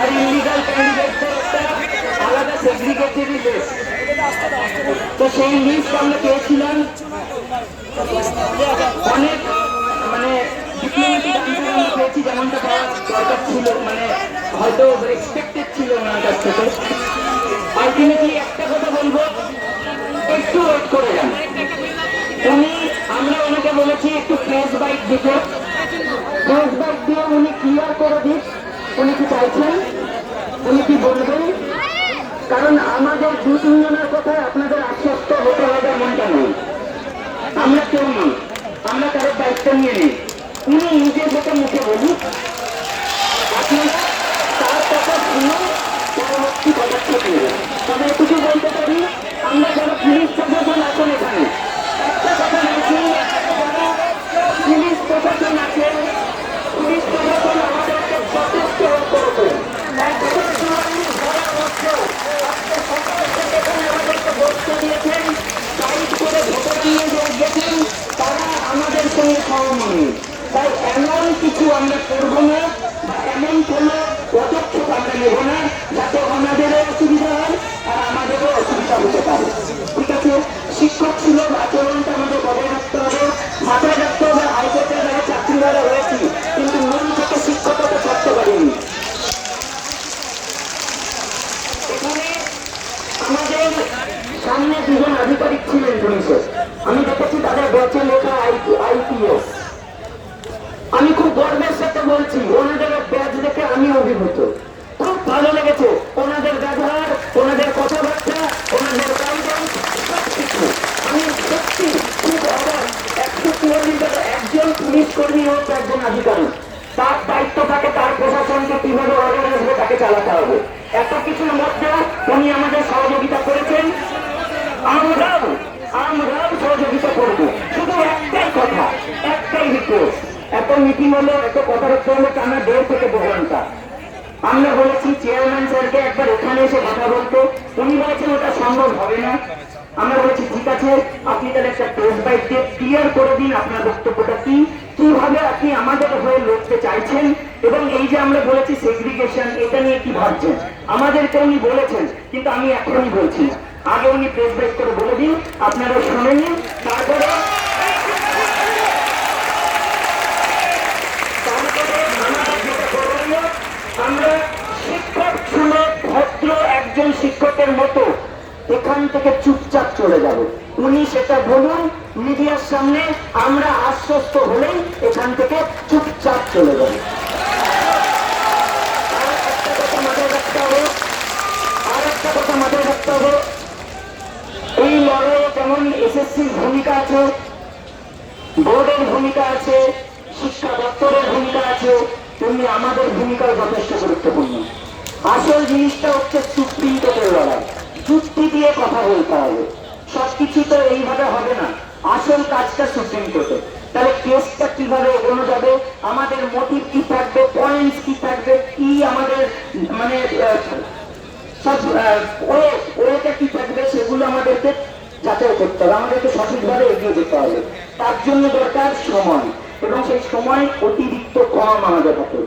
আর illegal ক্যান্ডিডেটদের একটা আলাদা সেগ্রিগেটেডই list তো সেই লিস্ট আমরা পেয়েছিলাম। অনেক মানে ডিপ্লোমেটিক আনসার আমরা ছিল মানে হয়তো এক্সপেক্টেড ছিল ওনার কাছ থেকে। আলটিমেটলি একটা কথা বলব, একটু আমরা ওনাকে বলেছি, একটু প্রেস বাইক দিতে। প্রেস দিয়ে উনি ক্লিয়ার করে দিক, উনি কি চাইছেন? উনি কি বলবেন? কারণ আমাদের দু তিনজনের কথায় আপনাদের আশ্বস্ত হতে হবে এমনটা নয়। আমরা কেউ নই, আমরা কারোর দায়িত্ব নিয়ে নেই। উনি নিজের মতো মুখে বলুন আপনারা তার কথা শুনে পরবর্তী পদক্ষেপ নেবেন। তবে এটুকু বলতে পারি, আমরা যারা পুলিশ প্রশাসন আছেন এখানে একটা কথা বলছি যারা পুলিশ প্রশাসন আছেন পুলিশ প্রশাসন আমাদেরকে যথেষ্ট হেল্প করেছে একশো চুয়াল্লিশ ঘরের মধ্যেও আজকে সকাল থেকে এখানে আমাদেরকে বসতে দিয়েছেন গাইড করে ভোটার নিয়ে যে গেছেন তারা আমাদের সহমর্মী তাই এমন কিছু আমরা করব না, বা এমন কোনো পদক্ষেপ আমরা নেব না, যাতে ওনাদেরও অসুবিধা হয় আর আমাদেরও অসুবিধা হতে পারে। ঠিক আছে? শিক্ষক ছিল আচরণটা আমাদের বজায় রাখতে হবে। মাথায় রাখতে হবে হাইকোর্টের যারা চাকরিওয়ালা হয়েছি কিন্তু মন থেকে শিক্ষকতা করতে পারিনি। এখানে আমাদের সামনে দুজন আধিকারিক ছিলেন পুলিশের আমি দেখেছি লেখা আইপিএস। আমি খুব গর্বের সাথে বলছি, ওনাদের ব্যাচ দেখে আমি অভিভূত। খুব ভালো লেগেছে। ওনাদের ব্যবহার, ওনাদের কথাবার্তা, ওনাদের আমি সত্যি খুব অবাক। একশো চুয়াল্লিশ একজন পুলিশ কর্মী হোক, একজন আধিকারিক। তার দায়িত্ব থাকে তার প্রশাসনকে কীভাবে অর্ডার আসবে তাকে চালাতে হবে। এত কিছুর মধ্যে উনি আমাদের সহযোগিতা করেছেন। আমরাও আমরাও সহযোগিতা করব। এত মিটিং হলো, এত কথাবার্তা হলো টানা দেড় থেকে দু ঘণ্টা। আমরা বলেছি চেয়ারম্যান স্যারকে একবার এখানে এসে কথা বলতো। উনি বলেছেন ওটা সম্ভব হবে না। আমরা বলেছি, ঠিক আছে, আপনি তাহলে একটা প্রেস বাইক দিয়ে ক্লিয়ার করে দিন আপনার বক্তব্যটা কি, কীভাবে আপনি আমাদের হয়ে লড়তে চাইছেন এবং এই যে আমরা বলেছি সেগ্রিগেশন এটা নিয়ে কি ভাবছেন? আমাদেরকে উনি বলেছেন, কিন্তু আমি এখনই বলছি। আগে উনি প্রেস বাইক করে বলে দিন, আপনারা শুনে নিন, তারপরে থেকে চুপচাপ চলে যাব। উনি সেটা বলুন, মিডিয়ার সামনে আমরা আশ্বস্ত হলেই এখান থেকে চুপচাপ চলে যাব। ভূমিকা ভূমিকা ভূমিকা আমাদের ভূমিকাও যথেষ্ট গুরুত্বপূর্ণ। আসল জিনিসটা হচ্ছে সুপ্রিম কোর্টের লড়াই যুক্তি দিয়ে কথা বলতে হবে সবকিছু তো এইভাবে হবে না। আসল কাজটা সুপ্রিম কোর্টে তাহলে কেসটা কীভাবে এগোনো যাবে? আমাদের মোটিভ কি থাকবে? পয়েন্টস কি থাকবে? কি আমাদের মানে সব কি থাকবে সেগুলো আমাদেরকে যাচাই করতে হবে। আমাদেরকে সঠিকভাবে এগিয়ে যেতে হবে। তার জন্য দরকার সময়। এবং সেই সময় অতিরিক্ত কম আমাদের হাতে।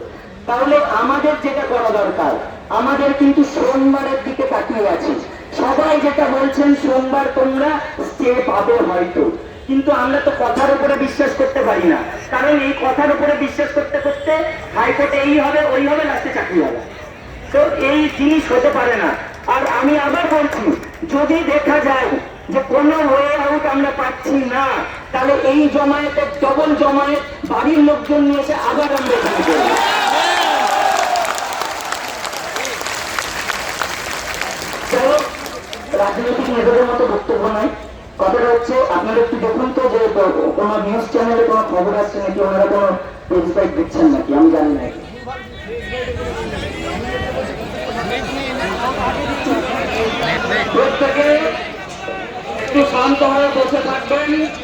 তাহলে আমাদের যেটা করা দরকার, আমাদের কিন্তু সোমবারের দিকে তাকিয়ে আছি। সবাই যেটা বলছেন, সোমবার তোমরা স্টে পাবে হয়তো। কিন্তু আমরা তো কথার উপরে বিশ্বাস করতে পারি না। কারণ এই কথার উপরে বিশ্বাস করতে করতে হাইকোর্টে এই হবে, ওই হবে, লাস্টে চাকরি হবে। তো এই জিনিস হতে পারে না। আর আমি আবার বলছি, যদি দেখা যায় যে কোনো ওয়ে আউট আমরা পাচ্ছি না, তাহলে এই জমায়েতে ডবল জমায়েত বাড়ির লোকজন নিয়ে এসে আবার আমরা এখানে করব যাই হোক, রাজনৈতিক নেতাদের মতো বক্তব্য নয়। কথাটা হচ্ছে, আপনারা একটু দেখুন তো যে, কোনো নিউজ চ্যানেলে কোনো খবর আসছে নাকি? ওনারা কোনো ওয়েবসাইট দিচ্ছেন নাকি? আমি জানি না। প্রত্যেকে একটু শান্ত হয়ে বসে থাকবেন।